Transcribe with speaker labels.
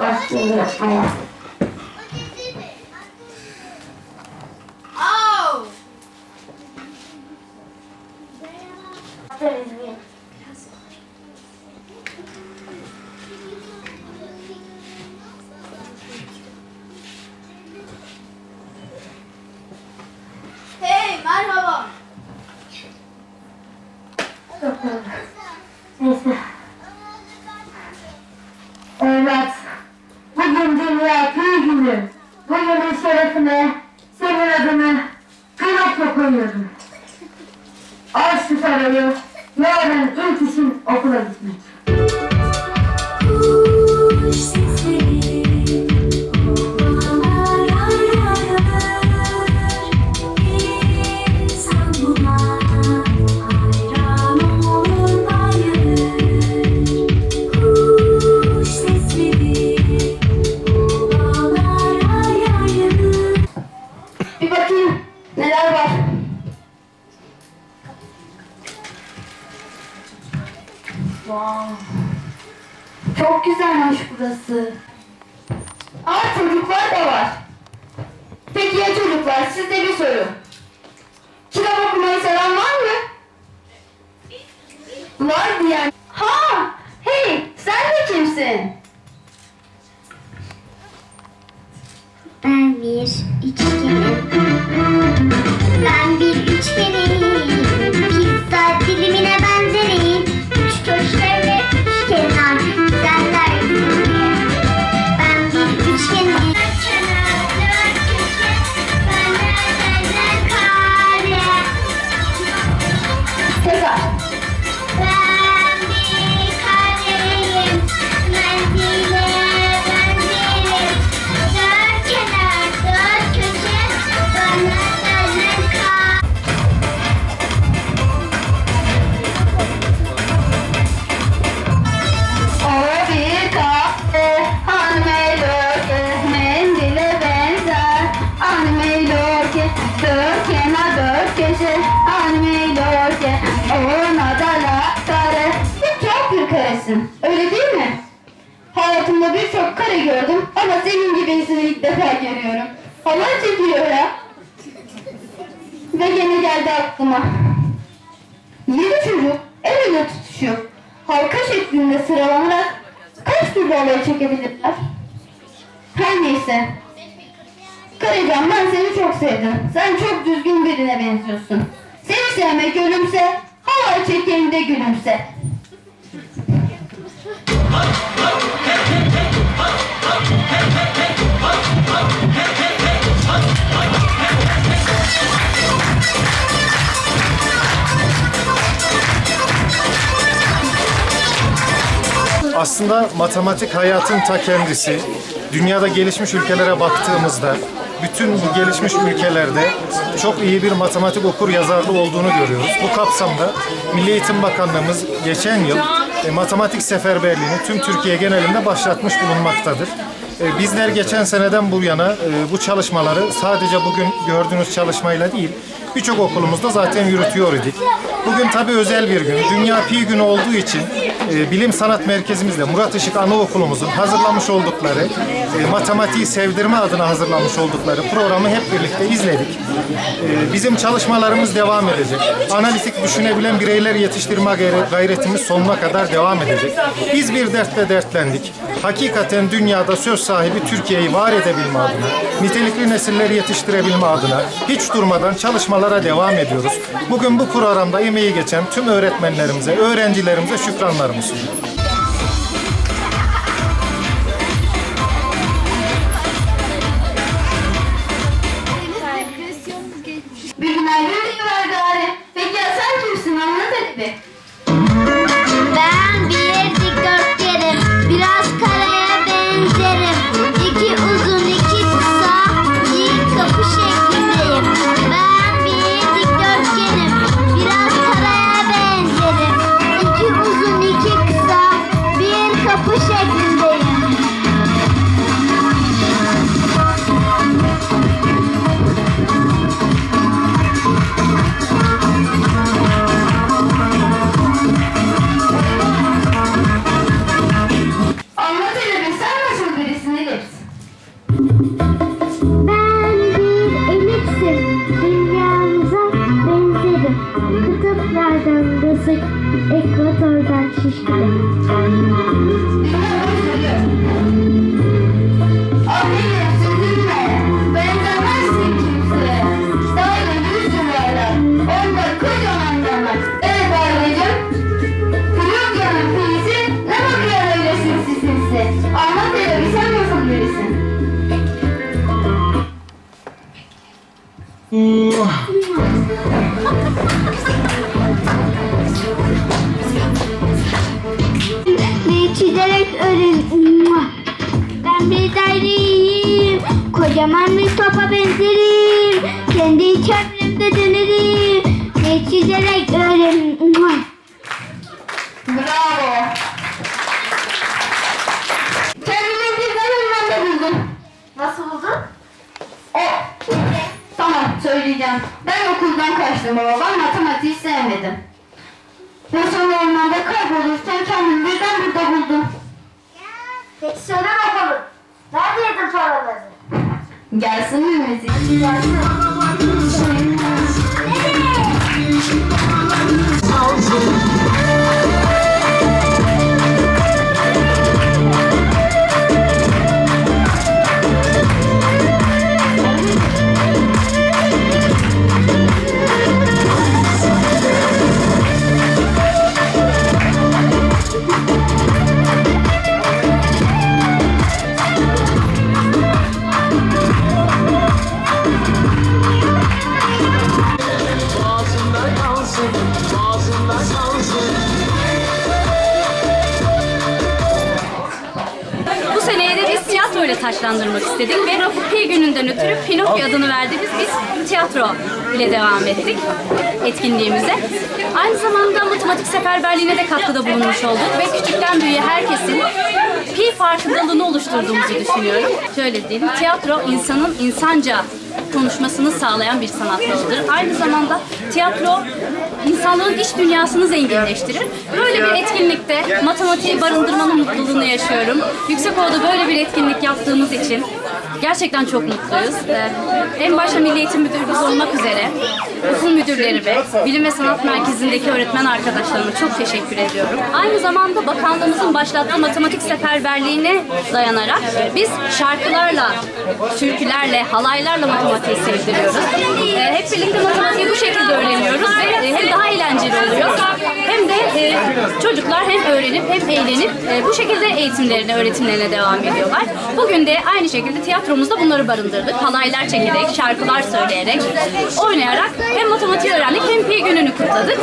Speaker 1: Tas 哎呀 Al şu parayı. Yarın ilk işin okula gitmek.
Speaker 2: Kuş
Speaker 1: Aa çocuklar da var. Peki ya çocuklar sizde bir soru. Kitap okumayı seven var mı? Var diyen. Ha! Hey sen de kimsin?
Speaker 2: Ben bir üçgenim. Ben
Speaker 1: Tekrar.
Speaker 2: Ben bir
Speaker 1: karesin, öyle değil mi? Hayatımda birçok kare gördüm ama senin gibisini ilk defa görüyorum. Halay çekiyor ya. Ve yine geldi aklıma. Yedi çocuk el ele tutuşuyor. Halka şeklinde sıralanarak kaç türlü alay çekebilirler? Her neyse. Karacan ben seni çok sevdim. Sen çok düzgün birine benziyorsun. Seni sevmek ölümse, halay çekeni de gülümse.
Speaker 3: Aslında matematik hayatın ta kendisi. Dünyada gelişmiş ülkelere baktığımızda bütün bu gelişmiş ülkelerde çok iyi bir matematik okur yazarlı olduğunu görüyoruz. Bu kapsamda Milli Eğitim Bakanlığımız geçen yıl e, matematik seferberliğini tüm Türkiye genelinde başlatmış bulunmaktadır. E, Bizler geçen seneden bu yana e, bu çalışmaları sadece bugün gördüğünüz çalışmayla değil, birçok okulumuzda zaten yürütüyor idik. Bugün tabii özel bir gün. Dünya Pi günü olduğu için e, Bilim Sanat Merkezimizle Murat Işık Anaokulumuzun hazırlamış oldukları, e, matematiği sevdirme adına hazırlamış oldukları programı hep birlikte izledik. E, bizim çalışmalarımız devam edecek. Analitik düşünebilen bireyler yetiştirme gayre- gayretimiz sonuna kadar devam edecek. Biz bir dertle dertlendik. Hakikaten dünyada söz sahibi Türkiye'yi var edebilme adına, nitelikli nesiller yetiştirebilme adına hiç durmadan çalışmalara devam ediyoruz. Bugün bu programda emeği geçen tüm öğretmenlerimize, öğrencilerimize şükranlarımı sunuyorum.
Speaker 1: Bir ekvatordan şişti. Bir
Speaker 2: çizerek örün. Ben bir daireyim. Kocaman bir topa benzerim. Kendi çevremde dönerim. Bir çizerek örün.
Speaker 1: Bravo. Kendimi birden önlemde buldum.
Speaker 4: Nasıl buldun?
Speaker 1: O. Tamam söyleyeceğim. Ben okuldan kaçtım baba. Ben matematiği sevmedim. Sonra ormanda kaybolurken kendimi birden burada buldum.
Speaker 4: Peki söyle bakalım. Nerede yedin paraları?
Speaker 1: Gelsin mi müzik?
Speaker 5: Boğazında
Speaker 6: taşlandırmak istedik ve Pi gününden ötürü Pinokyo adını verdiğimiz biz tiyatro ile devam ettik etkinliğimize. Aynı zamanda matematik seferberliğine de katkıda bulunmuş olduk ve küçükten büyüğe herkesin pi farkındalığını oluşturduğumuzu düşünüyorum. Şöyle diyelim, tiyatro insanın insanca konuşmasını sağlayan bir sanat dalıdır. Aynı zamanda tiyatro insanların iç dünyasını zenginleştirir. Böyle bir etkinlikte matematiği barındırmanın mutluluğunu yaşıyorum. Yüksek Yüksekoğlu'da böyle bir etkinlik yaptığımız için gerçekten çok mutluyuz. Ee, En başta Milli Eğitim Müdürümüz olmak üzere okul müdürlerime, Bilim ve Sanat Merkezi'ndeki öğretmen arkadaşlarıma çok teşekkür ediyorum. Aynı zamanda bakanlığımızın başlattığı matematik seferberliğine dayanarak biz şarkılarla, türkülerle, halaylarla matematiği sevdiriyoruz. Ee, Hep birlikte matematiği bu şekilde öğreniyoruz ve e, hem daha eğlenceli oluyor çocuklar hem öğrenip hem eğlenip e, bu şekilde eğitimlerine, öğretimlerine devam ediyorlar. Bugün de aynı şekilde tiyatromuzda bunları barındırdık. Halaylar çekerek, şarkılar söyleyerek, oynayarak hem matematiği öğrendik hem pi gününü kutladık.